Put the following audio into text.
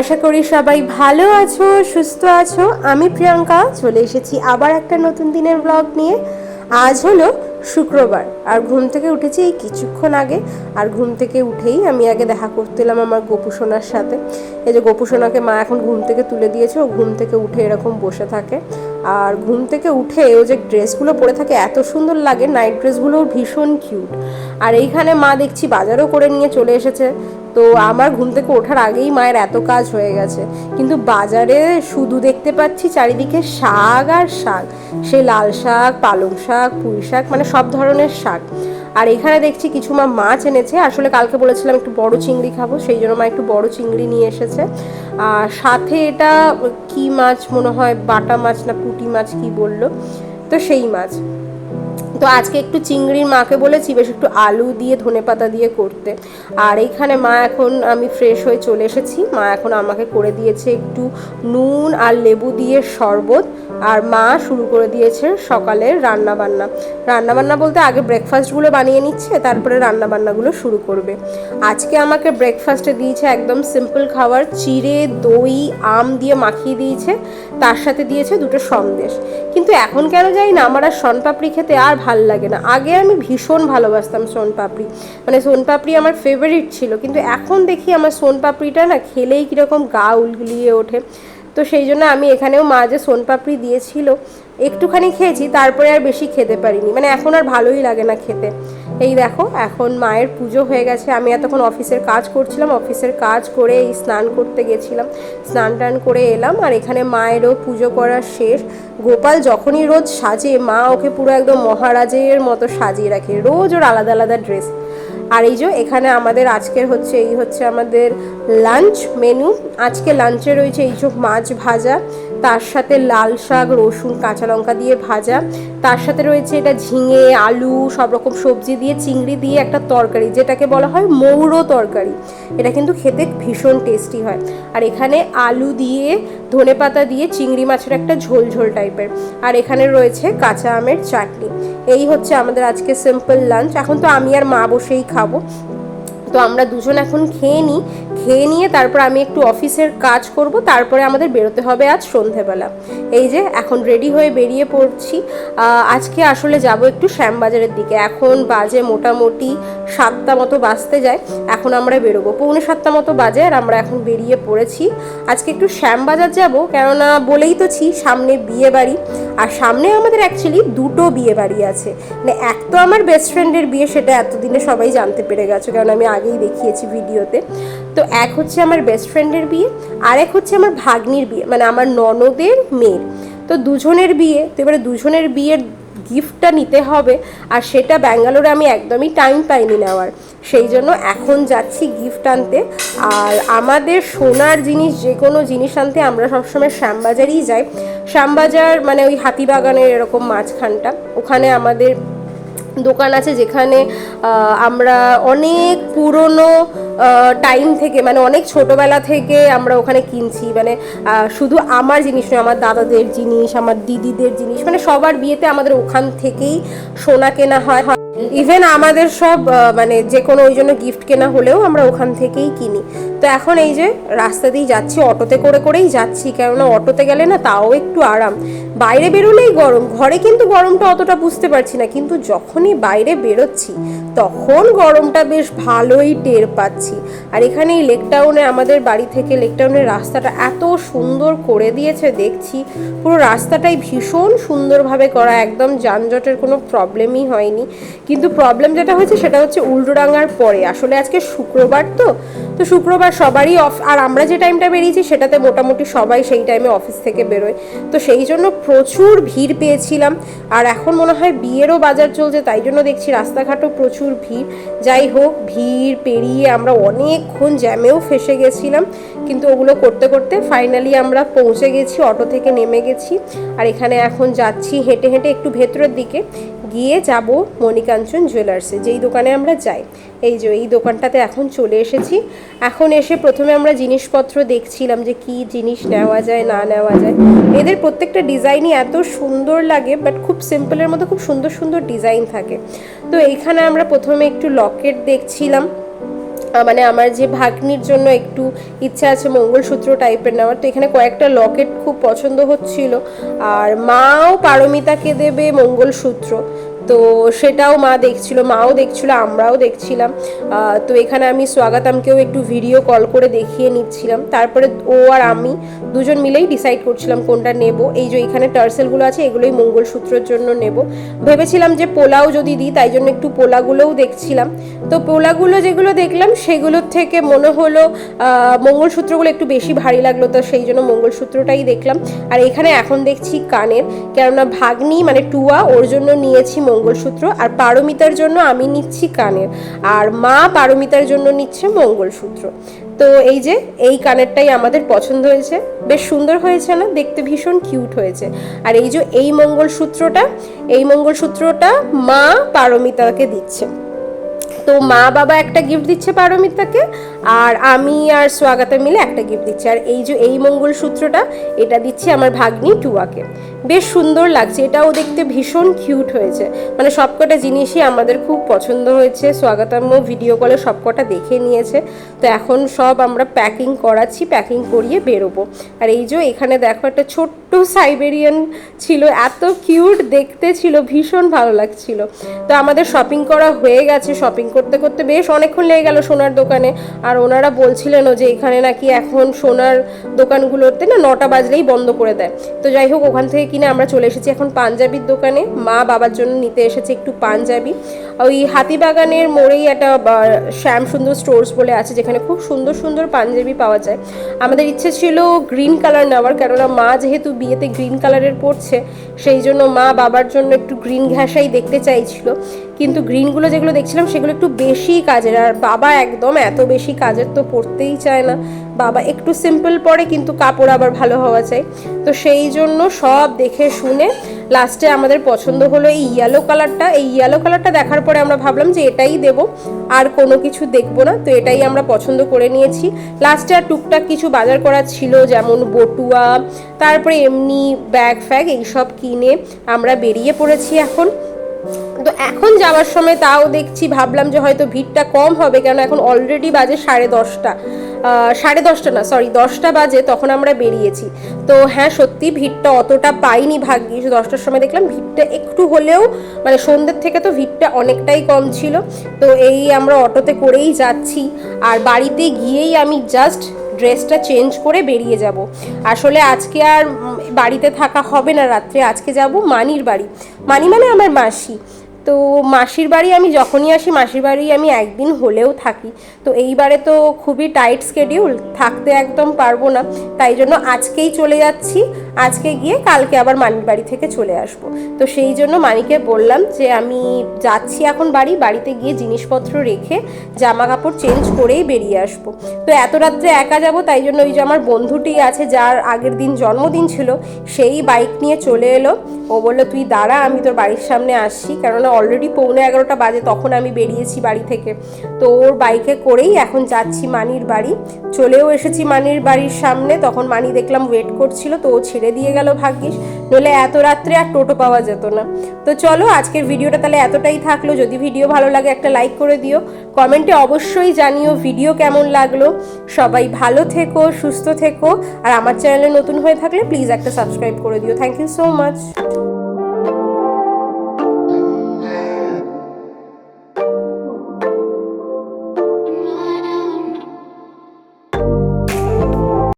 আশা করি সবাই ভালো আছো, সুস্থ আছো। আমি প্রিয়াঙ্কা, চলে এসেছি আবার একটা নতুন দিনের ব্লগ নিয়ে। আজ হলো শুক্রবার, আর ঘুম থেকে উঠেছি এই কিছুক্ষণ আগে। আর ঘুম থেকে উঠেই আমি আগে দেখা করতেলাম আমার গোপুসোনার সাথে। এই যে গোপুসোনাকে মা এখন ঘুম থেকে তুলে দিয়েছে, ও ঘুম থেকে উঠে এরকম বসে থাকে। আর ঘুম থেকে উঠে ও যে ড্রেসগুলো পরে থাকে, এত সুন্দর লাগে। নাইট ড্রেসগুলোও ভীষণ কিউট আর এইখানে মা দেখছি বাজারও করে নিয়ে চলে এসেছে। তো আমার ঘুম থেকে ওঠার আগেই মায়ের এত কাজ হয়ে গেছে। কিন্তু বাজারে শুধু দেখতে পাচ্ছি চারিদিকে শাক আর শাক। সে লাল শাক, পালং শাক, পুঁই শাক মানে সব ধরনের শাক। আর এখানে দেখছি কিছু মা মাছ এনেছে। আসলে কালকে বলেছিলাম একটু বড় চিংড়ি খাব, সেই জন্য মা একটু বড় চিংড়ি নিয়ে এসেছে। আর সাথে এটা কি মাছ মনে হয়? বাটা মাছ না পুটি মাছ কি বলল? তো সেই মাছ। তো আজকে একটু চিংড়ির মাকে বলেছি, বেশ একটু আলু দিয়ে, ধনে পাতা দিয়ে করতে। আর এইখানে মা এখন, আমি ফ্রেশ হয়ে চলে এসেছি। মা এখন আমাকে করে দিয়েছে একটু নুন আর লেবু দিয়ে শরবত। আর মা শুরু করে দিয়েছে সকালের রান্না বান্না রান্না বান্না বলতে আগে ব্রেকফাস্টগুলো বানিয়ে নিচ্ছে, তারপরে রান্না বান্নাগুলো শুরু করবে। আজকে আমাকে ব্রেকফাস্টে দিয়েছে একদম সিম্পল খাবার, চিড়ে, দই, আম দিয়ে মাখিয়ে দিয়েছে। তার সাথে দিয়েছে দুটো সন্দেশ। কিন্তু এখন কেন যাই না, আমার আর শনপাপড়ি খেতে আর ভালো লাগে না। আগে আমি ভীষণ ভালোবাসতাম সোনপাপড়ি মানে সোনপাপড়ি আমার ফেভারিট ছিল। কিন্তু এখন দেখি আমার সোনপাপড়িটা না খেলেই কীরকম গা উলগুলিয়ে ওঠে। তো সেই জন্য আমি এখানেও মা যে সোনপাপড়ি দিয়েছিল, একটুখানি খেয়েছি, তারপরে আর বেশি খেতে পারিনি। মানে এখন আর ভালোই লাগে না খেতে। এই দেখো, এখন মায়ের পুজো হয়ে গেছে। আমি এতক্ষণ অফিসের কাজ করছিলাম, অফিসের কাজ করে এই স্নান করতে গেছিলাম। স্নান টান করে এলাম আর এখানে মায়েরও পুজো করা শেষ। গোপাল যখনই রোজ সাজে, মা ওকে পুরো একদম মহারাজের মতো সাজিয়ে রাখে। রোজ ওর আলাদা আলাদা ড্রেস। আর এই যে এখানে আমাদের আজকের হচ্ছে, এই হচ্ছে আমাদের লাঞ্চ মেনু আজকে লাঞ্চে রয়েছে এই যে মাছ ভাজা। তার সাথে লাল শাক, রসুন, কাঁচা লঙ্কা দিয়ে ভাজা। তার সাথে রয়েছে এটা ঝিঙে, আলু, সব রকম সবজি দিয়ে, চিংড়ি দিয়ে একটা তরকারি, যেটাকে বলা হয় মৌরো তরকারি। এটা কিন্তু খেতে ভীষণ টেস্টি হয়। আর এখানে আলু দিয়ে, ধনে পাতা দিয়ে চিংড়ি মাছের একটা ঝোল ঝোল টাইপের আর এখানে রয়েছে কাঁচা আমের চাটনি। এই হচ্ছে আমাদের আজকে সিম্পল লাঞ্চ এখন তো আমি আর মা বসেই খাব। তো আমরা দুজন এখন খেয়ে নিই। খেয়ে নিয়ে তারপর আমি একটু অফিসের কাজ করব, তারপরে আমাদের বেরোতে হবে আজ সন্ধেবেলা। এই যে, এখন রেডি হয়ে বেরিয়ে পড়ছি। আজকে আসলে যাব একটু শ্যামবাজারের দিকে। এখন বাজে মোটামুটি সাতটা মতো বাজতে যায়, এখন আমরা বেরোবো। পৌনে সাতটা মতো বাজে আর আমরা এখন বেরিয়ে পড়েছি। আজকে একটু শ্যামবাজার যাব, কেননা বলেই তো ছি, সামনে বিয়ে বাড়ি। আর সামনে আমাদের অ্যাকচুয়ালি দুটো বিয়ে বাড়ি আছে। মানে এক তো আমার বেস্ট ফ্রেন্ডের বিয়ে, সেটা এতদিনে সবাই জানতে পেরে গেছে কারণ আমি আগেই দেখিয়েছি ভিডিওতে তো এক হচ্ছে আমার বেস্ট ফ্রেন্ডের বিয়ে আর এক হচ্ছে আমার ভাগ্নির বিয়ে মানে আমার ননদের মেয়ের। তো দুজনের বিয়ে, তো এবারে দুজনের বিয়ের গিফটটা নিতে হবে, আর সেটা ব্যাঙ্গালোরে আমি একদমই টাইম পাইনি নেওয়ার। সেই জন্য এখন যাচ্ছি গিফট আনতে, আর আমাদের সোনার জিনিস যে কোনো জিনিস আনতে আমরা সবসময় শ্যামবাজারই যাই। শ্যামবাজার মানে ওই হাতিবাগানের এরকম মাঝখানটা, ওখানে আমাদের দোকান আছে যেখানে আমরা অনেক পুরনো টাইম থেকে মানে অনেক ছোটবেলা থেকে আমরা ওখানে কিনছি। মানে শুধু আমার জিনিস নয়, আমার দাদাদের জিনিস, আমার দিদিদের জিনিস মানে সবার বিয়েতে আমাদের ওখান থেকেই সোনা কেনা হয়। ইভেন আমাদের সব মানে যে কোনো ওই জন্য গিফট কেনা হলেও আমরা ওখান থেকেই কিনি। তো এখন এই যে রাস্তা দিয়েই যাচ্ছি, অটোতে করে করেই যাচ্ছি, কেননা অটোতে গেলে না তাও একটু আরাম। বাইরে বেরোলেই গরম। ঘরে কিন্তু গরমটা অতটা বুঝতে পারছি না, কিন্তু যখনই বাইরে বেরোচ্ছি, তখন গরমটা বেশ ভালোই টের পাচ্ছি। আর এখানে এই লেক টাউনে আমাদের বাড়ি থেকে লেক টাউনের রাস্তাটা এত সুন্দর করে দিয়েছে, দেখছি পুরো রাস্তাটাই ভীষণ সুন্দরভাবে করা, একদম যানজটের কোনো প্রবলেমই হয়নি। কিন্তু প্রবলেম যেটা হয়েছে, সেটা হচ্ছে উল্টোডাঙ্গার পরে। আসলে আজকে শুক্রবার তো তো শুক্রবার সবারই অফ আর আমরা যে টাইমটা বেরিয়েছি, সেটাতে মোটামুটি সবাই সেই টাইমে অফিস থেকে বেরোয়। তো সেই জন্য প্রচুর ভিড় পেয়েছিলাম। আর এখন মনে হয় বিয়েরও বাজার চলছে, তাই জন্য দেখছি রাস্তাঘাটও প্রচুর ভিড়। যাই হোক, ভিড় পেরিয়ে আমরা অনেকক্ষণ জ্যামেও ফেসে গেছিলাম, কিন্তু ওগুলো করতে করতে ফাইনালি আমরা পৌঁছে গেছি, অটো থেকে নেমে গেছি। আর এখানে এখন যাচ্ছি হেঁটে হেঁটে একটু ভেতরের দিকে। গিয়ে যাব মণিকাঞ্চন জুয়েলার্সে যেই দোকানে আমরা যাই। এই যে, এই দোকানটাতে এখন চলে এসেছি। এখন এসে প্রথমে আমরা জিনিসপত্র দেখছিলাম যে কি জিনিস নেওয়া যায়, না নেওয়া যায়। এদের প্রত্যেকটা ডিজাইনই এত সুন্দর লাগে বাট খুব সিম্পলের মধ্যে খুব সুন্দর সুন্দর ডিজাইন থাকে। তো এইখানে আমরা প্রথমে একটু লকেট দেখছিলাম। মানে আমার যে ভাগ্নির জন্য একটু ইচ্ছা আছে মঙ্গলসূত্র টাইপের নেওয়ার, তো এখানে কয়েকটা লকেট খুব পছন্দ হচ্ছিল। আর মাও পারমিতাকে দেবে মঙ্গলসূত্র। তো সেটাও মা দেখছিল, মাও দেখছিল, আমরাও দেখছিলাম। তো এখানে আমি স্বাগতামকেও একটু ভিডিও কল করে দেখিয়ে নিচ্ছিলাম। তারপরে ও আর আমি দুজন মিলেই ডিসাইড করছিলাম কোনটা নেব। এই যে এখানে টার্সেলগুলো আছে, এগুলোই মঙ্গলসূত্রের জন্য নেব। ভেবেছিলাম যে পোলাও যদি দিই, তাই জন্য একটু পোলাগুলোও দেখছিলাম। তো পোলাগুলো যেগুলো দেখলাম, সেগুলোর থেকে মনে হলো মঙ্গলসূত্রগুলো একটু বেশি ভারী লাগল, তো সেই জন্য মঙ্গলসূত্রটাই দেখলাম। আর এখানে এখন দেখছি কানের, কেননা ভাগ্নি মানে টুয়া, ওর জন্য নিয়েছি মঙ্গলসূত্র আর পারমিতার জন্য আমি নিচ্ছি কানের। আর মা পারমিতার জন্য নিচ্ছে মঙ্গলসূত্র। তো এই যে, এই কানেরটাই আমাদের পছন্দ হয়েছে। বেশ সুন্দর হয়েছে না? দেখতে ভীষণ কিউট হয়েছে। আর এই যে, এই মঙ্গলসূত্রটা এই মঙ্গলসূত্রটা মা পারমিতাকে দিচ্ছে। তো মা বাবা একটা গিফট দিচ্ছে পারমিতাকে আর আমি আর স্বাগতা মিলে একটা গিফট দিচ্ছি। আর এই যে এই মঙ্গলসূত্রটা, এটা দিচ্ছি আমার ভাগ্নি টুয়াকে। বেশ সুন্দর লাগছে, এটাও দেখতে ভীষণ কিউট হয়েছে। মানে সবকটা জিনিসই আমাদের খুব পছন্দ হয়েছে। স্বাগতাম্য ভিডিও কলে সবকটা দেখে নিয়েছে। তো এখন সব আমরা প্যাকিং করাচ্ছি প্যাকিং করিয়ে বেরোবো। আর এই যে এখানে দেখো একটা ছোট্ট সাইবেরিয়ান ছিল, এত কিউট দেখতে ছিল, ভীষণ ভালো লাগছিল। তো আমাদের শপিং করা হয়ে গেছে। শপিং করতে করতে বেশ অনেকক্ষণ লেগে গেল সোনার দোকানে। আর ওনারা বলছিলেনও যে এখানে নাকি এখন সোনার দোকানগুলোতে না নটা বাজলেই বন্ধ করে দেয়। তো যাই হোক, ওখান থেকে কিনে আমরা চলে এসেছি এখন পাঞ্জাবির দোকানে। মা বাবার জন্য নিতে এসেছে একটু পাঞ্জাবি। ওই হাতিবাগানের মোড়েই একটা শ্যাম সুন্দর স্টোর্স বলে আছে, যেখানে খুব সুন্দর সুন্দর পাঞ্জাবি পাওয়া যায়। আমাদের ইচ্ছে ছিল গ্রিন কালার নেওয়ার, কেননা মা যেহেতু বিয়েতে গ্রিন কালারের পরছে, সেই জন্য মা বাবার জন্য একটু গ্রিন ঘাসাই দেখতে চাইছিল। কিন্তু গ্রিনগুলো যেগুলো দেখছিলাম, সেগুলো একটু বেশি কাজের। আর বাবা একদম এত বেশি কাজের তো পড়তেই চায় না। বাবা একটু সিম্পল পরে কিন্তু কাপড় আবার ভালো হওয়া চাই। তো সেই জন্য সব দেখে শুনে লাস্টে আমাদের পছন্দ হলো এই ইয়েলো কালারটা এই ইয়েলো কালারটা দেখার পরে আমরা ভাবলাম যে এটাই দেব। আর কোনো কিছু দেখব না, তো এটাই আমরা পছন্দ করে নিয়েছি। লাস্টে আর টুকটাক কিছু বাজার করা ছিল, যেমন বটুয়া, তারপরে এমনি ব্যাগ ফ্যাগ এইসব কিনে আমরা বেরিয়ে পড়েছি এখন। তো এখন যাওয়ার সময় তাও দেখছি, ভাবলাম যে হয়তো ভিড়টা কম হবে, কেন এখন অলরেডি বাজে সাড়ে দশটা। সাড়ে দশটা না সরি দশটা বাজে, তখন আমরা বেরিয়েছি। তো হ্যাঁ সত্যি ভিড়টা অতটা পাইনি ভাগ্যিস দশটার সময় দেখলাম ভিড়টা একটু হলেও মানে সন্ধ্যের থেকে তো ভিড়টা অনেকটাই কম ছিল। তো এই আমরা অটোতে করেই যাচ্ছি, আর বাড়িতে গিয়েই আমি জাস্ট ড্রেসটা চেঞ্জ করে বেরিয়ে যাব। আসলে আজকে আর বাড়িতে থাকা হবে না রাত্রে, আজকে যাব মানির বাড়ি। মানি মানে আমার মাসি। তো মাসির বাড়ি আমি যখনই আসি, মাসির বাড়ি আমি একদিন হলেও থাকি। তো এইবারে তো খুবই টাইট স্কেডিউল থাকতে একদম পারব না। তাই জন্য আজকেই চলে যাচ্ছি, আজকে গিয়ে কালকে আবার মানির বাড়ি থেকে চলে আসব। তো সেই জন্য মানিকে বললাম যে আমি যাচ্ছি এখন বাড়ি, বাড়িতে গিয়ে জিনিসপত্র রেখে জামা কাপড় চেঞ্জ করেই বেরিয়ে আসব। তো এত রাত্রে একা যাব, তাই জন্য ওই যে আমার বন্ধুটি আছে, যার আগের দিন জন্মদিন ছিল, সেই বাইক নিয়ে চলে এলো। ও বলল, তুই দাঁড়া, আমি তোর বাড়ির সামনে আসছি। কেননা অলরেডি পৌনে এগারোটা বাজে, তখন আমি বেরিয়েছি বাড়ি থেকে। তো ওর বাইকে করেই এখন যাচ্ছি মানির বাড়ি। চলেও এসেছি মানির বাড়ির সামনে, তখন মানি দেখলাম ওয়েট করছিল, তো ও ছেড়ে দিয়ে গেল ভাগ্যিস। নইলে এত রাত্রে আর টোটো পাওয়া যেত না। তো চলো, আজকের ভিডিওটা তাহলে এতটাই থাকল। যদি ভিডিও ভালো লাগে, একটা লাইক করে দিও। কমেন্টে অবশ্যই জানিও ভিডিও কেমন লাগল। সবাই ভালো থেকো, সুস্থ থেকো। আর আমার চ্যানেলে নতুন হয়ে থাকলে প্লিজ একটা সাবস্ক্রাইব করে দিও। Thank you so much